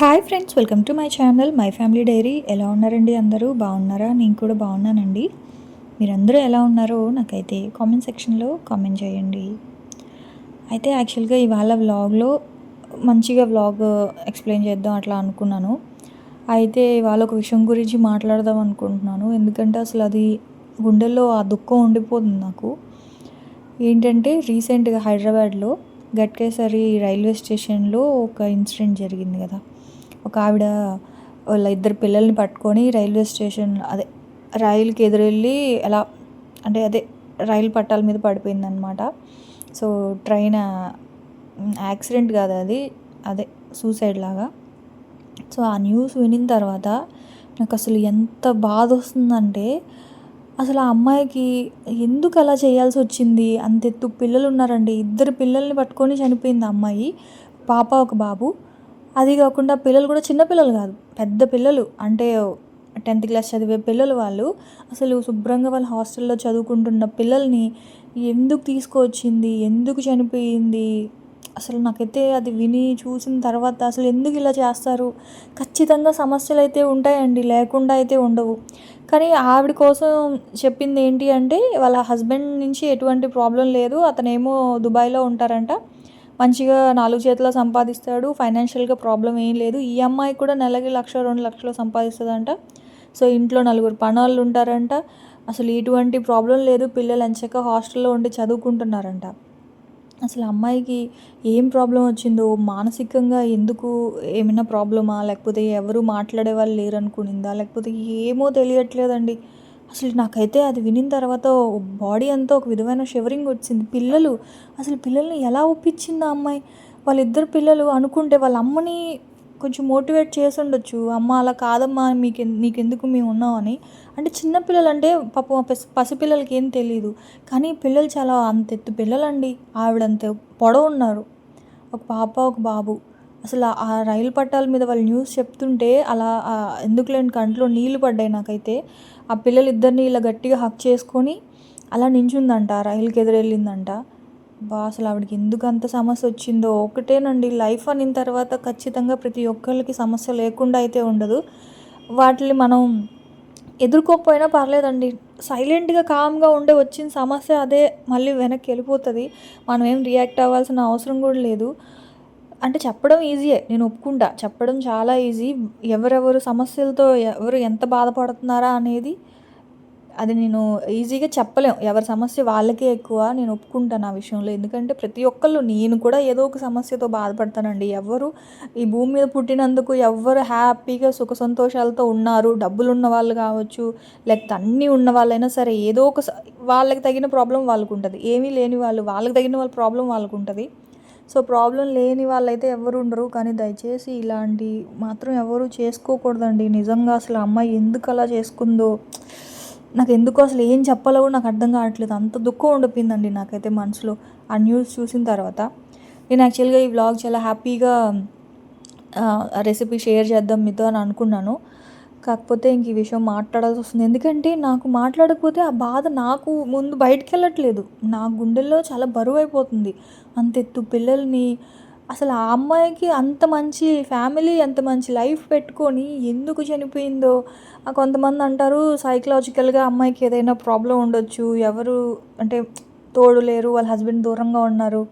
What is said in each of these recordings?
Hi friends welcome to my channel my family diary ఎలా ఉన్నారండి అందరూ? బాగున్నారా? నేను కూడా బాగున్నానండి. మీరందరూ ఎలా ఉన్నారో నాకైతే కామెంట్ సెక్షన్లో కామెంట్ చేయండి. అయితే యాక్చువల్గా ఇవాళ వ్లాగ్లో మంచిగా వ్లాగ్ ఎక్స్ప్లెయిన్ చేద్దాం అట్లా అనుకున్నాను. అయితే ఇవాళ ఒక విషయం గురించి మాట్లాడదాం అనుకుంటున్నాను. ఎందుకంటే అసలు అది గుండెల్లో ఆ దుఃఖం ఉండిపోతుంది నాకు. ఏంటంటే రీసెంట్గా హైదరాబాద్లో గట్కేసరి రైల్వే స్టేషన్లో ఒక ఇన్సిడెంట్ జరిగింది కదా. ఒక ఆవిడ వాళ్ళ ఇద్దరు పిల్లల్ని పట్టుకొని రైల్వే స్టేషన్ అదే రైలుకి ఎదురెళ్ళి ఎలా అంటే అదే రైలు పట్టాల మీద పడిపోయిందనమాట సో ట్రైన్ యాక్సిడెంట్ కాదు అది. అదే సూసైడ్ లాగా. సో ఆ న్యూస్ వినిన తర్వాత నాకు అసలు ఎంత బాధ వస్తుందంటే అసలు ఆ అమ్మాయికి ఎందుకు అలా చేయాల్సి వచ్చింది? అంతెత్తు పిల్లలు ఉన్నారండి. ఇద్దరు పిల్లల్ని పట్టుకొని చనిపోయింది అమ్మాయి. పాప ఒక బాబు. అది కాకుండా పిల్లలు కూడా చిన్న పిల్లలు కాదు పెద్ద పిల్లలు. అంటే టెన్త్ క్లాస్ చదివే పిల్లలు వాళ్ళు అసలు శుభ్రంగా వాళ్ళ హాస్టల్లో చదువుకుంటున్న పిల్లల్ని ఎందుకు తీసుకువచ్చింది ఎందుకు చనిపోయింది? అసలు నాకైతే అది విని చూసిన తర్వాత అసలు ఎందుకు ఇలా చేస్తారు? ఖచ్చితంగా సమస్యలు అయితే ఉంటాయండి లేకుండా అయితే ఉండవు. కానీ ఆవిడ కోసం చెప్పింది ఏంటి అంటే వాళ్ళ హస్బెండ్ నుంచి ఎటువంటి ప్రాబ్లం లేదు అతనేమో దుబాయ్లో ఉంటారంట. మంచిగా నాలుగు చేతుల సంపాదిస్తాడు. ఫైనాన్షియల్గా ప్రాబ్లం ఏం లేదు. ఈ అమ్మాయి కూడా నెలకి లక్ష రెండు లక్షలు సంపాదిస్తుందంట. సో ఇంట్లో నలుగురు పనులు ఉంటారంట. అసలు ఎటువంటి ప్రాబ్లం లేదు. పిల్లలు అంచక హాస్టల్లో ఉండి చదువుకుంటున్నారంట. అసలు అమ్మాయికి ఏం ప్రాబ్లం వచ్చిందో మానసికంగా ఎందుకు ఏమైనా ప్రాబ్లమా లేకపోతే ఎవరు మాట్లాడే వాళ్ళు లేరనుకునిందా? లేకపోతే ఏమో తెలియట్లేదండి. అసలు నాకైతే అది వినిన తర్వాత బాడీ అంతా ఒక విధమైన షివరింగ్ వచ్చింది. పిల్లలు అసలు పిల్లల్ని ఎలా ఒప్పించింది ఆ అమ్మాయి? వాళ్ళిద్దరు పిల్లలు అనుకుంటే వాళ్ళ అమ్మని కొంచెం మోటివేట్ చేసి ఉండొచ్చు. అమ్మ అలా కాదమ్మా మీకు నీకెందుకు మేము ఉన్నామని అంటే చిన్నపిల్లలు అంటే పాపం పసి పసిపిల్లలకి ఏం తెలియదు కానీ పిల్లలు చాలా అంత ఎత్తు పిల్లలండి. ఆవిడంత పొడవు ఉన్నారు. ఒక పాప ఒక బాబు. అసలు ఆ రైలు పట్టాల మీద వాళ్ళు న్యూస్ చెప్తుంటే అలా ఎందుకు లేని కంట్లో నీళ్ళు పడ్డాయి నాకైతే. ఆ పిల్లలు ఇద్దరిని ఇలా గట్టిగా హక్ చేసుకొని అలా నించుందంట రైలుకి ఎదురెళ్ళిందంట. బా అసలు ఆవిడకి ఎందుకు అంత సమస్య వచ్చిందో. ఒకటేనండి లైఫ్ అనిన తర్వాత ఖచ్చితంగా ప్రతి ఒక్కరికి సమస్య లేకుండా అయితే ఉండదు. వాటిని మనం ఎదుర్కోకపోయినా పర్లేదండి. సైలెంట్గా కామ్గా ఉండే వచ్చిన సమస్య అదే మళ్ళీ వెనక్కి వెళ్ళిపోతుంది. మనం ఏం రియాక్ట్ అవ్వాల్సిన అవసరం కూడా లేదు. అంటే చెప్పడం ఈజీయే నేను ఒప్పుకుంటా. చెప్పడం చాలా ఈజీ ఎవరెవరు సమస్యలతో ఎవరు ఎంత బాధపడుతున్నారా అనేది అది నేను ఈజీగా చెప్పలేం. ఎవరి సమస్య వాళ్ళకే ఎక్కువ. నేను ఒప్పుకుంటాను ఆ విషయంలో. ఎందుకంటే ప్రతి ఒక్కళ్ళు నేను కూడా ఏదో ఒక సమస్యతో బాధపడతానండి. ఎవరు ఈ భూమి మీద పుట్టినందుకు ఎవరు హ్యాపీగా సుఖ సంతోషాలతో ఉన్నారు. డబ్బులు ఉన్న వాళ్ళు కావచ్చు లేకపోతే అన్నీ ఉన్న వాళ్ళైనా సరే ఏదో ఒక వాళ్ళకి తగిన ప్రాబ్లం వాళ్ళకు ఉంటుంది ఏమీ లేని వాళ్ళు వాళ్ళకి తగిన వాళ్ళ ప్రాబ్లం వాళ్ళకు ఉంటుంది సో ప్రాబ్లం లేని వాళ్ళైతే ఎవరు ఉండరు. కానీ దయచేసి ఇలాంటి మాత్రం ఎవరు చేసుకోకూడదండి. నిజంగా అసలు అమ్మాయి ఎందుకు అలా చేసుకుందో నాకు ఎందుకో అసలు ఏం చెప్పాలో కూడా నాకు అర్థం కావట్లేదు. అంత దుఃఖం ఉండిపోయిందండి నాకైతే మనసులో. ఆ న్యూస్ చూసిన తర్వాత నేను యాక్చువల్గా ఈ వ్లాగ్ చాలా హ్యాపీగా రెసిపీ షేర్ చేద్దాం మీతో అని అనుకున్నాను. కాకపోతే ఇంక ఈ విషయం మాట్లాడాల్సి వస్తుంది. ఎందుకంటే నాకు మాట్లాడకపోతే ఆ బాధ నాకు ముందు బయటికి వెళ్ళట్లేదు. నా గుండెల్లో చాలా బరువు అయిపోతుంది. అంత ఎత్తు పిల్లల్ని అసలు ఆ అమ్మాయికి అంత మంచి ఫ్యామిలీ అంత మంచి లైఫ్ పెట్టుకొని ఎందుకు చనిపోయిందో కొంతమంది అంటారు సైకలాజికల్గా అమ్మాయికి ఏదైనా ప్రాబ్లం ఉండొచ్చు. ఎవరు అంటే తోడు లేరు వాళ్ళ హస్బెండ్ దూరంగా ఉన్నారు.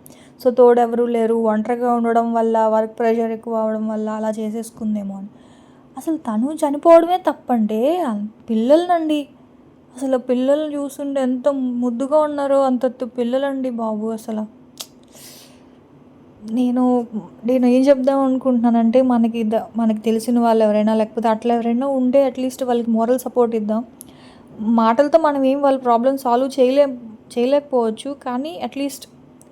సో తోడు ఎవరు లేరు. ఒంటరిగా ఉండడం వల్ల వర్క్ ప్రెషర్ ఎక్కువ అవడం వల్ల అలా చేసేసుకుందేమో అని. అసలు తను చనిపోవడమే తప్పంటే పిల్లలనండి అసలు పిల్లల్ని చూస్తుంటే ఎంత ముద్దుగా ఉన్నారో అంతత్ పిల్లలండి బాబు అసలు. నేను నేను ఏం చెప్దాం అనుకుంటున్నానంటే మనకి మనకి తెలిసిన వాళ్ళు ఎవరైనా లేకపోతే అట్లా ఎవరైనా ఉంటే అట్లీస్ట్ వాళ్ళకి మోరల్ సపోర్ట్ ఇద్దాం. మాటలతో మనం ఏం వాళ్ళ ప్రాబ్లమ్ సాల్వ్ చేయలే చేయలేకపోవచ్చు. కానీ అట్లీస్ట్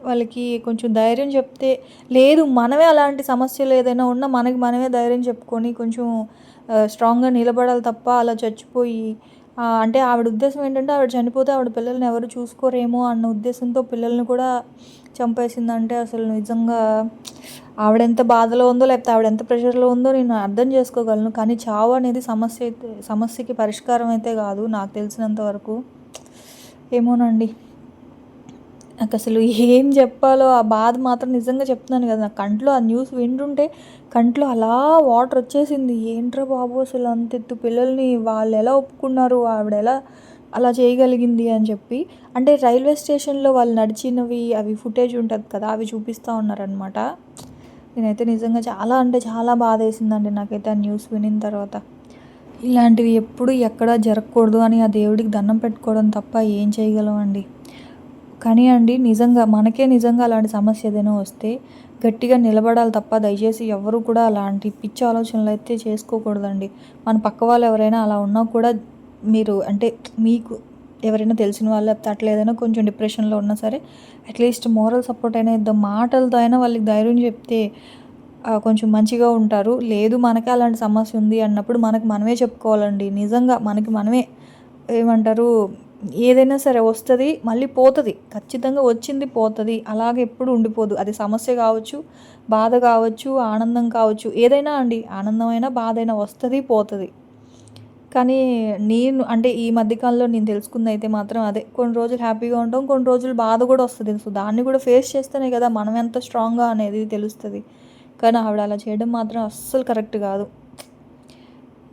వాళ్ళకి కొంచెం ధైర్యం చెప్తే లేదు మనమే అలాంటి సమస్యలు ఏదైనా ఉన్నా మనకి మనమే ధైర్యం చెప్పుకొని కొంచెం స్ట్రాంగ్గా నిలబడాలి తప్ప అలా చచ్చిపోయి అంటే ఆవిడ ఉద్దేశం ఏంటంటే ఆవిడ చనిపోతే ఆవిడ పిల్లల్ని ఎవరు చూసుకోరేమో అన్న ఉద్దేశంతో పిల్లల్ని కూడా చంపేసిందంటే అసలు నిజంగా ఆవిడ ఎంత బాధలో ఉందో లేకపోతే ఆవిడ ఎంత ప్రెషర్లో ఉందో నేను అర్థం చేసుకోగలను. కానీ చావు అనేది సమస్య అయితే సమస్యకి పరిష్కారం అయితే కాదు నాకు తెలిసినంత వరకు. ఏమోనండి. నాకు అసలు ఏం చెప్పాలో ఆ బాధ మాత్రం నిజంగా చెప్తున్నాను కదా. నా కంట్లో ఆ న్యూస్ వింటుంటే కంట్లో అలా వాటర్ వచ్చేసింది. ఏంట్రా బాబు అసలు అంత ఎత్తు పిల్లల్ని వాళ్ళు ఎలా ఒప్పుకున్నారు? ఆవిడ ఎలా అలా చేయగలిగింది అని చెప్పి. అంటే రైల్వే స్టేషన్లో వాళ్ళు నడిచినవి అవి ఫుటేజ్ ఉంటుంది కదా అవి చూపిస్తూ ఉన్నారనమాట నేనైతే నిజంగా చాలా అంటే చాలా బాధ వేసిందండి నాకైతే ఆ న్యూస్ వినిన తర్వాత. ఇలాంటివి ఎప్పుడు ఎక్కడ జరగకూడదు అని ఆ దేవుడికి దండం పెట్టుకోవడం తప్ప ఏం చేయగలం అండి. కానీ అండి నిజంగా మనకే నిజంగా అలాంటి సమస్య ఏదైనా వస్తే గట్టిగా నిలబడాలి తప్ప దయచేసి ఎవరు కూడా అలాంటి పిచ్చి ఆలోచనలు అయితే చేసుకోకూడదండి. మన పక్క వాళ్ళు ఎవరైనా అలా ఉన్నా కూడా మీరు అంటే మీకు ఎవరైనా తెలిసిన వాళ్ళు లేకపోతే అట్లా ఏదైనా కొంచెం డిప్రెషన్లో ఉన్నా సరే అట్లీస్ట్ మోరల్ సపోర్ట్ అయినా ఇద్దాం మాటలతో అయినా వాళ్ళకి ధైర్యం చెప్తే కొంచెం మంచిగా ఉంటారు. లేదు మనకే అలాంటి సమస్య ఉంది అన్నప్పుడు మనకు మనమే చెప్పుకోవాలండి. నిజంగా మనకి మనమే ఏమంటారు ఏదైనా సరే వస్తుంది మళ్ళీ పోతుంది. ఖచ్చితంగా వచ్చింది పోతుంది. అలాగే ఎప్పుడు ఉండిపోదు. అది సమస్య కావచ్చు బాధ కావచ్చు ఆనందం కావచ్చు ఏదైనా అండి. ఆనందమైనా బాధ అయినా వస్తుంది పోతుంది. కానీ నేను అంటే ఈ మధ్యకాలంలో నేను తెలుసుకుంది అయితే మాత్రం అదే. కొన్ని రోజులు హ్యాపీగా ఉంటాం కొన్ని రోజులు బాధ కూడా వస్తుంది. సో దాన్ని కూడా ఫేస్ చేస్తేనే కదా మనం ఎంత స్ట్రాంగ్గా అనేది తెలుస్తుంది. కానీ ఆవిడ అలా చేయడం మాత్రం అస్సలు కరెక్ట్ కాదు.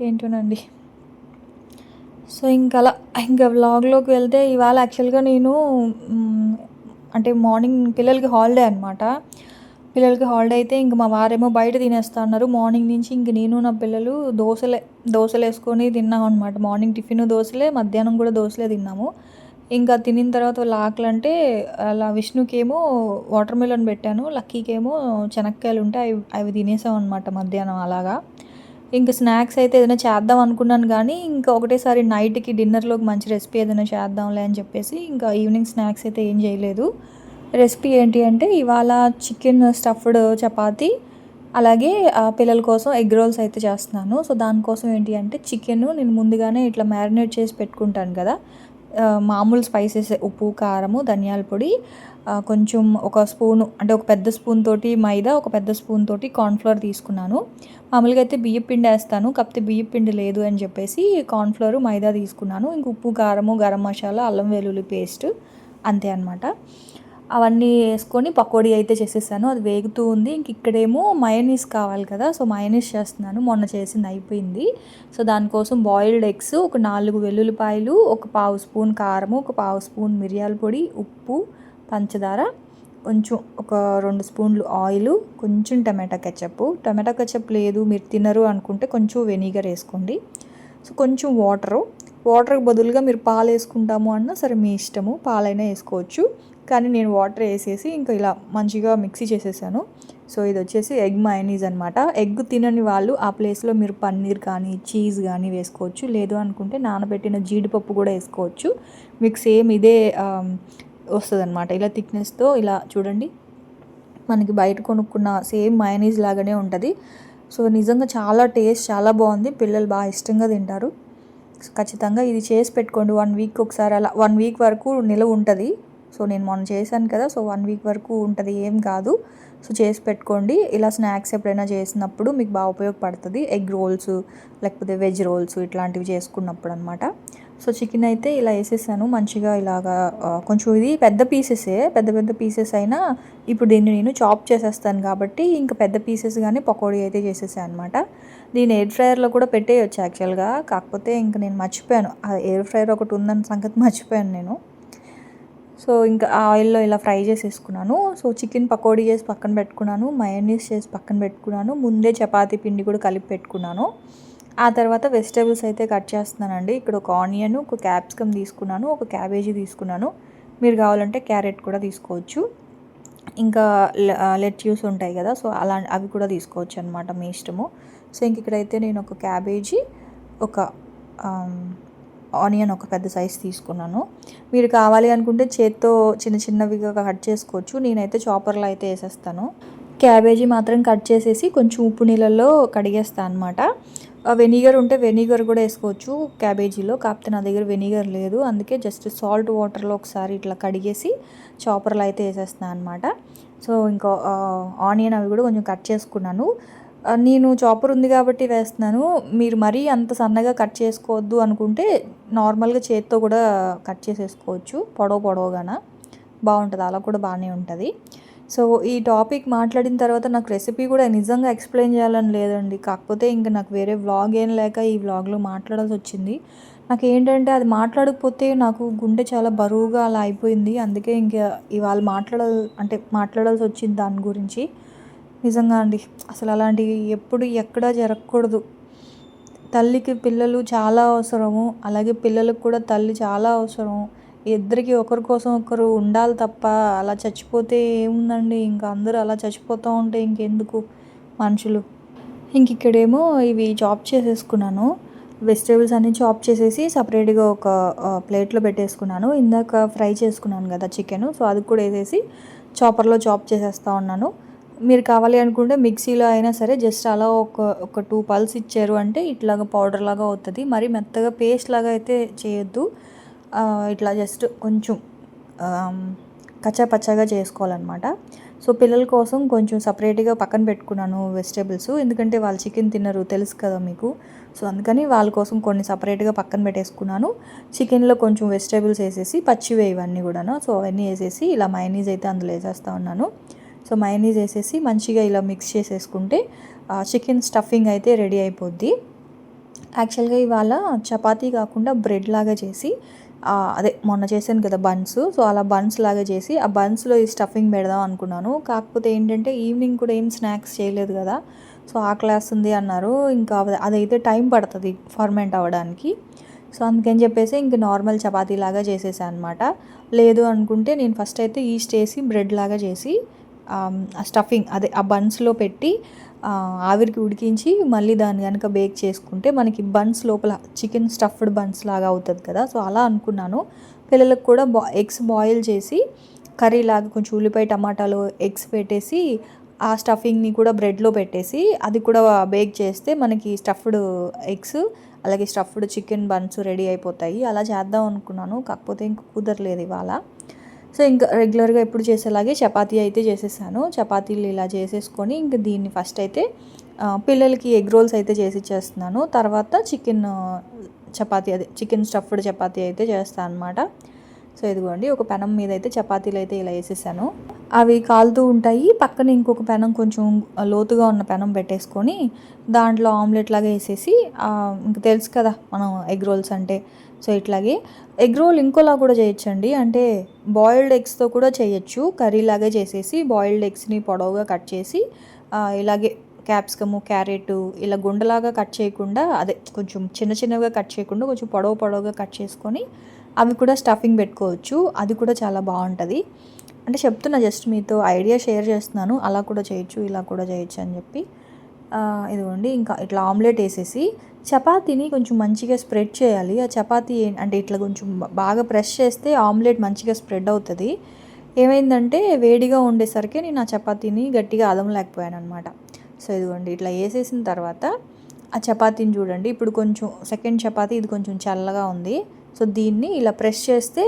ఏంటోనండి. సో ఇంకా అలా ఇంకా వ్లాగ్లోకి వెళ్తే ఇవాళ యాక్చువల్గా నేను అంటే మార్నింగ్ పిల్లలకి హాలిడే అనమాట పిల్లలకి హాలిడే అయితే ఇంక మా వారేమో బయట తినేస్తా అన్నారు మార్నింగ్ నుంచి ఇంక నేను నా పిల్లలు దోశలే దోశలు వేసుకొని తిన్నాం అనమాట మార్నింగ్ టిఫిన్ దోశలే మధ్యాహ్నం కూడా దోశలే తిన్నాము. ఇంకా తినిన తర్వాత వాళ్ళ అలా విష్ణుకేమో వాటర్ మిలన్ పెట్టాను. లక్కీకేమో శనక్కాయలు ఉంటే అవి అవి తినేసాం అనమాట మధ్యాహ్నం అలాగా. ఇంకా స్నాక్స్ అయితే ఏదైనా చేద్దాం అనుకున్నాను కానీ ఇంకా ఒకటేసారి నైట్కి డిన్నర్లోకి మంచి రెసిపీ ఏదైనా చేద్దాంలే అని చెప్పేసి ఇంకా ఈవినింగ్ స్నాక్స్ అయితే ఏం చేయలేదు. రెసిపీ ఏంటి అంటే ఇవాళ చికెన్ స్టఫ్డ్ చపాతి అలాగే పిల్లల కోసం ఎగ్ రోల్స్ అయితే చేస్తున్నాను. సో దానికోసం ఏంటి అంటే చికెన్ నేను ముందుగానే ఇట్లా మ్యారినేట్ చేసి పెట్టుకుంటాను కదా. మామూలు స్పైసెస్ ఉప్పు కారము ధనియాల పొడి కొంచెం ఒక స్పూను అంటే ఒక పెద్ద స్పూన్ తోటి మైదా ఒక పెద్ద స్పూన్ తోటి కార్న్ఫ్లోర్ తీసుకున్నాను. మామూలుగా అయితే బియ్యం పిండి వేస్తాను కాకపోతే బియ్యం పిండి లేదు అని చెప్పేసి కార్న్ఫ్లోర్ మైదా తీసుకున్నాను. ఇంక ఉప్పు కారము గరం మసాలా అల్లం వెల్లుల్లి పేస్ట్ అంతే అనమాట అవన్నీ వేసుకొని పకోడీ అయితే చేసేసాను. అది వేగుతూ ఉంది. ఇంక ఇక్కడేమో మయోనీస్ కావాలి కదా సో మయోనీస్ చేస్తున్నాను. మొన్న చేసింది అయిపోయింది. సో దానికోసం బాయిల్డ్ ఎగ్స్ ఒక నాలుగు వెల్లుల్లిపాయలు ఒక పావు స్పూన్ కారము ఒక పావు స్పూన్ మిరియాల పొడి ఉప్పు పంచదార కొంచెం ఒక రెండు స్పూన్లు ఆయిల్ కొంచెం టమాటా కెచప్ టమాటా కెచప్ లేదు మీరు తినరు అనుకుంటే కొంచెం వెనిగర్ వేసుకోండి. సో కొంచెం వాటరు. వాటర్కి బదులుగా మీరు పాలు వేసుకుంటాము అన్నా సరే మీ ఇష్టము పాలైనా వేసుకోవచ్చు. కానీ నేను వాటర్ వేసేసి ఇంకా ఇలా మంచిగా మిక్సీ చేసేసాను. సో ఇది వచ్చేసి ఎగ్ మైనీస్ అనమాట ఎగ్ తినని వాళ్ళు ఆ ప్లేస్లో మీరు పన్నీర్ కానీ చీజ్ కానీ వేసుకోవచ్చు. లేదు అనుకుంటే నానబెట్టిన జీడిపప్పు కూడా వేసుకోవచ్చు. మీకు సేమ్ ఇదే వస్తుంది అనమాట ఇలా థిక్నెస్తో ఇలా చూడండి. మనకి బయట కొనుక్కున్న సేమ్ మైనీస్ లాగానే ఉంటుంది. సో నిజంగా చాలా టేస్ట్ చాలా బాగుంది. పిల్లలు బాగా ఇష్టంగా తింటారు. ఖచ్చితంగా ఇది చేసి పెట్టుకోండి. వన్ వీక్ ఒకసారి అలా వన్ వీక్ వరకు నిలవ ఉంటుంది. సో నేను మొన్న చేశాను కదా సో వన్ వీక్ వరకు ఉంటుంది ఏం కాదు. సో చేసి పెట్టుకోండి. ఇలా స్నాక్స్ ఎప్పుడైనా చేసినప్పుడు మీకు బాగా ఉపయోగపడుతుంది. ఎగ్ రోల్స్ లేకపోతే వెజ్ రోల్స్ ఇట్లాంటివి చేసుకున్నప్పుడు అనమాట సో చికెన్ అయితే ఇలా వేసేసాను మంచిగా ఇలాగా కొంచెం ఇది పెద్ద పీసెసే పెద్ద పెద్ద పీసెస్ అయినా ఇప్పుడు దీన్ని నేను చాప్ చేసేస్తాను కాబట్టి ఇంకా పెద్ద పీసెస్ కానీ పకోడీ అయితే చేసేసాను అనమాట దీన్ని ఎయిర్ ఫ్రైయర్లో కూడా పెట్టేయచ్చు యాక్చువల్గా కాకపోతే ఇంకా నేను మర్చిపోయాను. ఆ ఎయిర్ ఫ్రైయర్ ఒకటి ఉందన్న సంగతి మర్చిపోయాను నేను. సో ఇంకా ఆయిల్లో ఇలా ఫ్రై చేసేసుకున్నాను. సో చికెన్ పకోడీ చేసి పక్కన పెట్టుకున్నాను. మయోనీస్ చేసి పక్కన పెట్టుకున్నాను. ముందే చపాతీ పిండి కూడా కలిపి పెట్టుకున్నాను. ఆ తర్వాత వెజిటేబుల్స్ అయితే కట్ చేస్తున్నానండి. ఇక్కడ ఒక ఆనియన్ ఒక క్యాప్సికమ్ తీసుకున్నాను. ఒక క్యాబేజీ తీసుకున్నాను. మీరు కావాలంటే క్యారెట్ కూడా తీసుకోవచ్చు. ఇంకా లెట్యూస్ ఉంటాయి కదా సో అలా అవి కూడా తీసుకోవచ్చు అనమాట మీ ఇష్టము. సో ఇంక ఇక్కడైతే నేను ఒక క్యాబేజీ ఒక ఆనియన్ ఒక పెద్ద సైజ్ తీసుకున్నాను. మీరు కావాలి అనుకుంటే చేత్తో చిన్న చిన్నవిగా కట్ చేసుకోవచ్చు. నేనైతే చాపర్లో అయితే వేసేస్తాను. క్యాబేజీ మాత్రం కట్ చేసేసి కొంచెం ఉప్పు నీళ్ళల్లో కడిగేస్తాను అనమాట వెనిగర్ ఉంటే వెనిగర్ కూడా వేసుకోవచ్చు క్యాబేజీలో. కాకపోతే నా దగ్గర వెనిగర్ లేదు. అందుకే జస్ట్ సాల్ట్ వాటర్లో ఒకసారి ఇట్లా కడిగేసి చాపర్లో అయితే వేసేస్తాను అనమాట సో ఇంకా ఆనియన్ అవి కూడా కొంచెం కట్ చేసుకున్నాను. నేను చాపర్ ఉంది కాబట్టి వేస్తున్నాను. మీరు మరీ అంత సన్నగా కట్ చేసుకోవద్దు అనుకుంటే నార్మల్గా చేత్తో కూడా కట్ చేసేసుకోవచ్చు పొడవు పొడవుగాన. బాగుంటుంది అలా కూడా బాగానే ఉంటుంది. సో ఈ టాపిక్ మాట్లాడిన తర్వాత నాకు రెసిపీ కూడా నిజంగా ఎక్స్ప్లెయిన్ చేయాలని లేదండి. కాకపోతే ఇంకా నాకు వేరే వ్లాగ్ ఏం లేక ఈ వ్లాగ్లో మాట్లాడాల్సి వచ్చింది. నాకు ఏంటంటే అది మాట్లాడకపోతే నాకు గుండె చాలా బరువుగా అలా అయిపోయింది. అందుకే ఇంకా ఇవాళ మాట్లాడాలి అంటే మాట్లాడాల్సి వచ్చింది దాని గురించి. నిజంగా అండి. అసలు అలాంటివి ఎప్పుడు ఎక్కడా జరగకూడదు. తల్లికి పిల్లలు చాలా అవసరము. అలాగే పిల్లలకు కూడా తల్లి చాలా అవసరం. ఇద్దరికి ఒకరి కోసం ఒకరు ఉండాలి తప్ప అలా చచ్చిపోతే ఏముందండి? ఇంకా అందరూ అలా చచ్చిపోతూ ఉంటే ఇంకెందుకు మనుషులు? ఇంక ఇక్కడేమో ఇవి చాప్ చేసేసుకున్నాను. వెజిటేబుల్స్ అన్నీ చాప్ చేసేసి సపరేట్గా ఒక ప్లేట్లో పెట్టేసుకున్నాను. ఇందాక ఫ్రై చేసుకున్నాను కదా చికెన్. సో అది కూడా వేసేసి చాపర్లో చాప్ చేసేస్తూ ఉన్నాను. మీరు కావాలి అనుకుంటే మిక్సీలో అయినా సరే జస్ట్ అలా ఒక ఒక టూ పల్స్ ఇచ్చారు అంటే ఇట్లాగా పౌడర్ లాగా అవుతుంది. మరి మెత్తగా పేస్ట్ లాగా అయితే చేయొద్దు. ఇట్లా జస్ట్ కొంచెం కచ్చాపచ్చాగా చేసుకోవాలన్నమాట. సో పిల్లల కోసం కొంచెం సపరేట్గా పక్కన పెట్టుకున్నాను వెజిటేబుల్స్. ఎందుకంటే వాళ్ళు చికెన్ తినరు తెలుసు కదా మీకు. సో అందుకని వాళ్ళ కోసం కొన్ని సపరేట్గా పక్కన పెట్టేసుకున్నాను. చికెన్లో కొంచెం వెజిటేబుల్స్ వేసేసి పచ్చివే ఇవన్నీ కూడా సో అవన్నీ వేసేసి ఇలా మైనీస్ అయితే అందులో వేసేస్తూ ఉన్నాను. సో మైనీస్ వేసేసి మంచిగా ఇలా మిక్స్ చేసేసుకుంటే చికెన్ స్టఫింగ్ అయితే రెడీ అయిపోద్ది. యాక్చువల్గా ఇవాళ చపాతీ కాకుండా బ్రెడ్ లాగా చేసి అదే మొన్న చేశాను కదా బన్స్ సో అలా బన్స్ లాగా చేసి ఆ బన్స్లో ఈ స్టఫింగ్ పెడదాం అనుకున్నాను. కాకపోతే ఏంటంటే ఈవినింగ్ కూడా ఏం స్నాక్స్ చేయలేదు కదా. సో ఆ క్లాస్ ఉంది అన్నారు. ఇంకా అదైతే టైం పడుతుంది ఫర్మెంట్ అవ్వడానికి. సో అందుకని చెప్పేసి ఇంక నార్మల్ చపాతీ లాగా చేసేసాను అనమాట లేదు అనుకుంటే నేను ఫస్ట్ అయితే ఈస్ట్ వేసి బ్రెడ్ లాగా చేసి స్టఫింగ్ అదే ఆ బన్స్లో పెట్టి ఆవిరికి ఉడికించి మళ్ళీ దాన్ని కనుక బేక్ చేసుకుంటే మనకి బన్స్ లోపల చికెన్ స్టఫ్డ్ బన్స్ లాగా అవుతుంది కదా. సో అలా అనుకున్నాను. పిల్లలకు కూడా బా ఎగ్స్ బాయిల్ చేసి కర్రీ లాగా కొంచెం ఉల్లిపాయ టమాటాలు ఎగ్స్ పెట్టేసి ఆ స్టఫింగ్ని కూడా బ్రెడ్లో పెట్టేసి అది కూడా బేక్ చేస్తే మనకి స్టఫ్డ్ ఎగ్స్ అలాగే స్టఫ్డ్ చికెన్ బన్స్ రెడీ అయిపోతాయి. అలా చేద్దాం అనుకున్నాను. కాకపోతే ఇంక కుదరలేదు ఇవాళ. సో ఇంకా రెగ్యులర్గా ఎప్పుడు చేసేలాగే చపాతీ అయితే చేసేసాను. చపాతీలు ఇలా చేసేసుకొని ఇంకా దీన్ని ఫస్ట్ అయితే పిల్లలకి ఎగ్ రోల్స్ అయితే చేసి ఇచ్చేస్తున్నాను. తర్వాత చికెన్ చపాతీ అదే చికెన్ స్టఫ్డ్ చపాతీ అయితే చేస్తాను అనమాట సో ఇదిగోండి ఒక పెనం మీద అయితే చపాతీలు అయితే ఇలా వేసేసాను. అవి కాలుతూ ఉంటాయి. పక్కన ఇంకొక పెనం కొంచెం లోతుగా ఉన్న పెనం పెట్టేసుకొని దాంట్లో ఆమ్లెట్ లాగా వేసేసి ఇంక తెలుసు కదా మనం ఎగ్ రోల్స్ అంటే సో ఇట్లాగే ఎగ్ రోల్ ఇంకోలా కూడా చేయొచ్చండి. అంటే బాయిల్డ్ ఎగ్స్తో కూడా చేయొచ్చు. కర్రీలాగే చేసేసి బాయిల్డ్ ఎగ్స్ని పొడవుగా కట్ చేసి ఇలాగే క్యాప్సికము క్యారెట్ ఇలా గుండలాగా కట్ చేయకుండా అదే కొంచెం చిన్న చిన్నగా కట్ చేయకుండా కొంచెం పొడవు పొడవుగా కట్ చేసుకొని అవి కూడా స్టఫింగ్ పెట్టుకోవచ్చు. అది కూడా చాలా బాగుంటుంది. అంటే చెప్తున్నా జస్ట్ మీతో ఐడియా షేర్ చేస్తున్నాను. అలా కూడా చేయొచ్చు ఇలా కూడా చేయొచ్చు అని చెప్పి. ఇదిగోండి ఇంకా ఇట్లా ఆమ్లెట్ వేసేసి చపాతీని కొంచెం మంచిగా స్ప్రెడ్ చేయాలి. ఆ చపాతీ అంటే ఇట్లా కొంచెం బాగా ప్రెస్ చేస్తే ఆమ్లెట్ మంచిగా స్ప్రెడ్ అవుతుంది. ఏమైందంటే వేడిగా ఉండేసరికి నేను ఆ చపాతీని గట్టిగా అదమలేకపోయాను అనమాట సో ఇదిగోండి ఇట్లా వేసేసిన తర్వాత ఆ చపాతీని చూడండి. ఇప్పుడు కొంచెం సెకండ్ చపాతీ ఇది కొంచెం చల్లగా ఉంది. సో దీన్ని ఇలా ప్రెస్ చేస్తే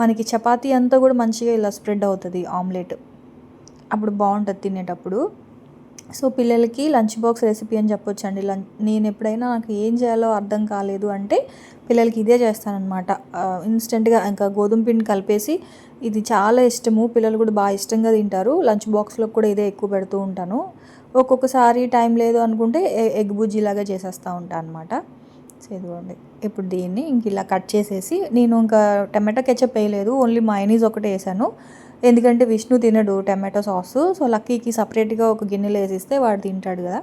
మనకి చపాతీ అంతా కూడా మంచిగా ఇలా స్ప్రెడ్ అవుతుంది ఆమ్లెట్. అప్పుడు బాగుంటుంది తినేటప్పుడు. సో పిల్లలకి లంచ్ బాక్స్ రెసిపీ అని చెప్పొచ్చు అండి లంచ్ నేను ఎప్పుడైనా నాకు ఏం చేయాలో అర్థం కాలేదు అంటే పిల్లలకి ఇదే చేస్తానమాట ఇన్స్టెంట్గా ఇంకా గోధుమ పిండి కలిపేసి ఇది చాలా ఇష్టము. పిల్లలు కూడా బాగా ఇష్టంగా తింటారు. లంచ్ బాక్స్లో కూడా ఇదే ఎక్కువ పెడుతూ ఉంటాను. ఒక్కొక్కసారి టైం లేదు అనుకుంటే ఎగ్ బుజ్జిలాగా చేసేస్తూ ఉంటాను అనమాట ఇదిగోండి. ఇప్పుడు దీన్ని ఇంక ఇలా కట్ చేసేసి నేను ఇంకా టమాటా కెచప్ వేయలేదు. ఓన్లీ మైనీస్ ఒకటే వేసాను. ఎందుకంటే విష్ణు తినడు టమాటో సాస్. సో లక్కీకి సపరేట్గా ఒక గిన్నెలో వేసిస్తే వాడు తింటాడు కదా.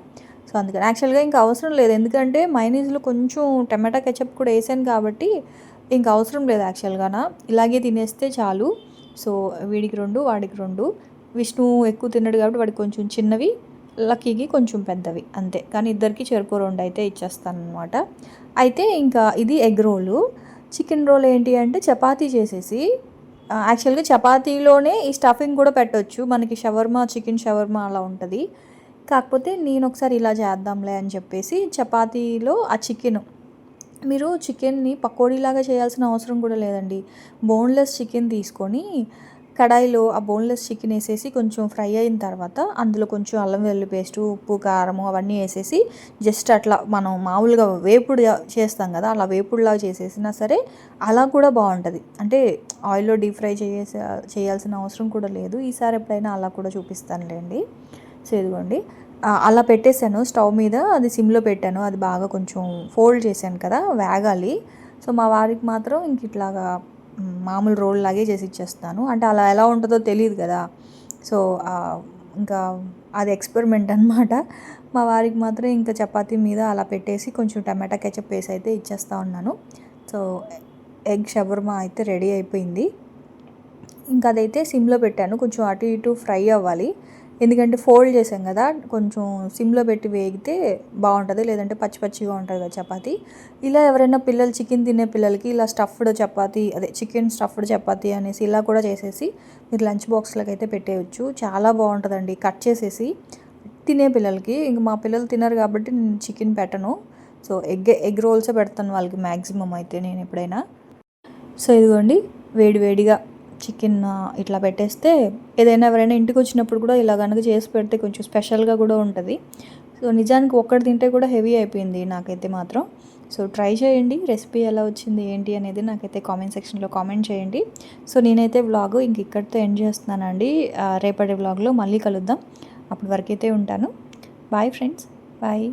సో అందుకని. యాక్చువల్గా ఇంకా అవసరం లేదు. ఎందుకంటే మైనీస్లో కొంచెం టమాటా కెచప్ కూడా వేసాను కాబట్టి ఇంకా అవసరం లేదు యాక్చువల్గా ఇలాగే తినేస్తే చాలు. సో వీడికి రెండు వాడికి రెండు. విష్ణు ఎక్కువ తిన్నాడు కాబట్టి వాడికి కొంచెం చిన్నవి లక్కీకి కొంచెం పెద్దవి. అంతే. కానీ ఇద్దరికి చెరుకు రెండు అయితే ఇచ్చేస్తాను అనమాట అయితే ఇంకా ఇది ఎగ్ రోలు. చికెన్ రోల్ ఏంటి అంటే చపాతీ చేసేసి యాక్చువల్గా చపాతీలోనే ఈ స్టఫింగ్ కూడా పెట్టవచ్చు మనకి షవర్మా చికెన్ షవర్మా అలా ఉంటుంది. కాకపోతే నేను ఒకసారి ఇలా చేద్దాంలే అని చెప్పేసి చపాతీలో ఆ చికెన్. మీరు చికెన్ని పకోడీలాగా చేయాల్సిన అవసరం కూడా లేదండి. బోన్లెస్ చికెన్ తీసుకొని కడాయిలో ఆ బోన్లెస్ చికెన్ వేసేసి కొంచెం ఫ్రై అయిన తర్వాత అందులో కొంచెం అల్లం వెల్లుల్లి పేస్టు ఉప్పు కారము అవన్నీ వేసేసి జస్ట్ అట్లా మనం మామూలుగా వేపుడు చేస్తాం కదా అలా వేపుడులాగా చేసేసినా సరే అలా కూడా బాగుంటుంది. అంటే ఆయిల్లో డీప్ ఫ్రై చేసే చేయాల్సిన అవసరం కూడా లేదు. ఈసారి ఎప్పుడైనా అలా కూడా చూపిస్తానులేండి. సో ఇదిగోండి. అలా పెట్టేశాను. స్టవ్ మీద అది సిమ్లో పెట్టాను. అది బాగా కొంచెం ఫోల్డ్ చేశాను కదా వేగాలి. సో మా వారికి మాత్రం ఇంక ఇట్లాగా మామూలు రోల్ లాగే చేసి ఇచ్చేస్తాను. అంటే అలా ఎలా ఉంటుందో తెలియదు కదా. సో ఇంకా అది ఎక్స్పెరిమెంట్ అనమాట మా వారికి మాత్రం ఇంకా చపాతీ మీద అలా పెట్టేసి కొంచెం టమాటా కెచప్ వేసి అయితే ఇచ్చేస్తా ఉన్నాను. సో ఎగ్ షవర్మా అయితే రెడీ అయిపోయింది. ఇంకా అదైతే సిమ్లో పెట్టాను. కొంచెం అటు ఇటు ఫ్రై అవ్వాలి. ఎందుకంటే ఫోల్డ్ చేసాం కదా కొంచెం సిమ్లో పెట్టి వేగితే బాగుంటుంది లేదంటే పచ్చి పచ్చిగా ఉంటుంది కదా చపాతి. ఇలా ఎవరైనా పిల్లలు చికెన్ తినే పిల్లలకి ఇలా స్టఫ్డ్ చపాతి అదే చికెన్ స్టఫ్డ్ చపాతి అనేసి ఇలా కూడా చేసేసి మీరు లంచ్ బాక్స్లోకి అయితే పెట్టేయచ్చు. చాలా బాగుంటుందండి కట్ చేసేసి తినే పిల్లలకి. ఇంక మా పిల్లలు తినరు కాబట్టి నేను చికెన్ పెట్టను. సో ఎగ్ ఎగ్ రోల్సే పెడతాను వాళ్ళకి మ్యాక్సిమం అయితే నేను ఎప్పుడైనా. సో ఇదిగోండి వేడి వేడిగా చికెన్ ఇట్లా పెట్టేస్తే ఏదైనా ఎవరైనా ఇంటికి వచ్చినప్పుడు కూడా ఇలా కనుక చేసి పెడితే కొంచెం స్పెషల్గా కూడా ఉంటుంది. సో నిజానికి ఒక్కటి తింటే కూడా హెవీ అయిపోయింది నాకైతే మాత్రం. సో ట్రై చేయండి. రెసిపీ ఎలా వచ్చింది ఏంటి అనేది నాకైతే కామెంట్ సెక్షన్లో కామెంట్ చేయండి. సో నేనైతే వ్లాగ్ ఇంక ఇక్కడితో ఎండ్ చేస్తున్నానండి. రేపటి వ్లాగ్లో మళ్ళీ కలుద్దాం. అప్పటి వరకైతే ఉంటాను. Bye friends. బాయ్.